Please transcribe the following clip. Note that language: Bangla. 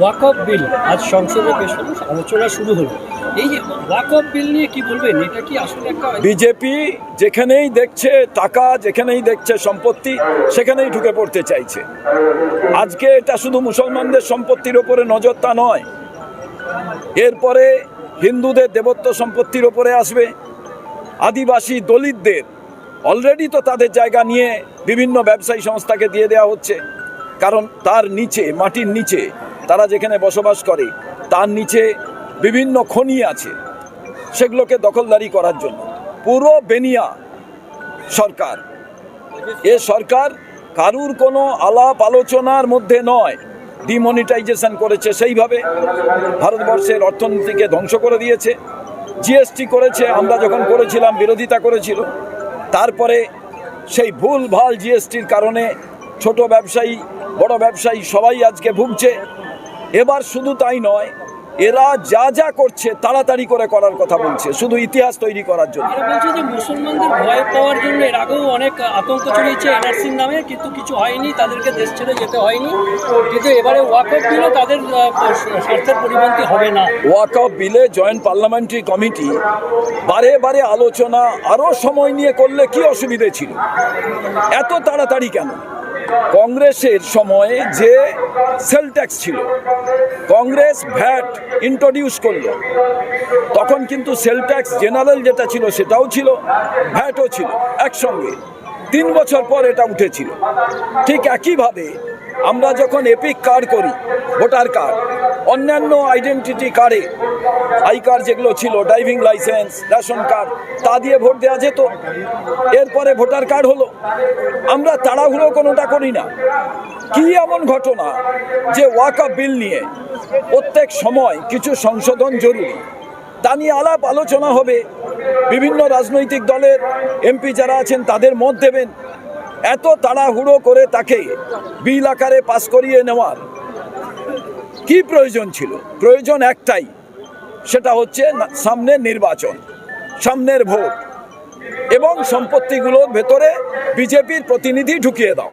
ওয়াকফ বিল আজ সংসদে পেশ হলো আলোচনা শুরু হলো। এই যে ওয়াকফ বিল নিয়ে কি বলবেন? এটা কি আসলে একটা বিজেপি যেখানেই দেখছে টাকা, যেখানেই দেখছে সম্পত্তি, সেখানেই ঢুকে পড়তে চাইছে। আজকে এটা শুধু মুসলমানদের সম্পত্তির ওপরে নজর তা নয়। এরপরে হিন্দুদের দেবত্ব সম্পত্তির ওপরে আসবে। আদিবাসী দলিতদের অলরেডি তো তাদের জায়গা নিয়ে বিভিন্ন ব্যবসায়ী সংস্থাকে দিয়ে দেওয়া হচ্ছে। কারণ তার নিচে, মাটির নিচে তারা যেখানে বসবাস করে, তার নিচে বিভিন্ন খনি আছে। সেগুলোকে দখলদারি করার জন্য। পুরো বেনিয়া সরকার। এ সরকার কারুর কোনো আলাপ আলোচনার মধ্যে নয়। ডিমনিটাইজেশন করেছে সেইভাবে। ভারতবর্ষের অর্থনীতিকে ধ্বংস করে দিয়েছে। জিএসটি করেছে, আমরা যখন করেছিলাম, বিরোধিতা করেছিল। তারপরে সেই ভুল ভালো জিএসটির কারণে ছোট ব্যবসায়ী, বড় ব্যবসায়ী সবাই আজকে ভুগছে। এবার শুধু তাই নয় এরা যা যা করছে তাড়াতাড়ি করে করার কথা বলছে শুধু ইতিহাস তৈরি করার জন্য। এরা বলছে যে মুসলমানদের ভয় পাওয়ার জন্য এর আগেও অনেক আতঙ্ক ছড়িয়েছে এনআরসির নামে কিন্তু কিছু হয়নি তাদেরকে দেশ ছেড়ে যেতে হয়নি। কিন্তু এবারে ওয়াকফ বিলে তাদের স্বার্থের পরিপন্থী হবে না। ওয়াকফ বিলে জয়েন্ট পার্লামেন্টারি কমিটি বারে বারে আলোচনা আরও সময় নিয়ে করলে কি অসুবিধে ছিল? এত তাড়াতাড়ি কেন? কংগ্রেসের সময়ে যে সেল ট্যাক্স ছিল কংগ্রেস ভ্যাট ইন্ট্রোডিউস করল। তখন কিন্তু সেল ট্যাক্স জেনারেল যেটা ছিল সেটাও ছিল, ভ্যাটও ছিল একসঙ্গে। তিন বছর পর এটা উঠেছিল। ঠিক একইভাবে আমরা যখন এপিক কার্ড করি ভোটার কার্ড অন্যান্য আইডেন্টিটি কার্ডে আই কার্ড যেগুলো ছিল ড্রাইভিং লাইসেন্স রেশন কার্ড তা দিয়ে ভোট দেওয়া যেত। এরপরে ভোটার কার্ড হলো। আমরা তাড়াহুড়ো কোনোটা করি না। কি এমন ঘটনা যে ওয়াকা বিল নিয়ে প্রত্যেক সময় কিছু সংশোধন জরুরি। তা নিয়ে আলাপ আলোচনা হবে। বিভিন্ন রাজনৈতিক দলের এমপি যারা আছেন, তাদের মত দেবেন। এত তাড়াহুড়ো করে তাকে বিল আকারে পাস করিয়ে নেওয়ার কি প্রয়োজন ছিল? প্রয়োজন একটাই, সেটা হচ্ছে সামনের নির্বাচন, সামনের ভোট এবং সম্পত্তিগুলোর ভেতরে বিজেপির প্রতিনিধি ঢুকিয়ে দাও।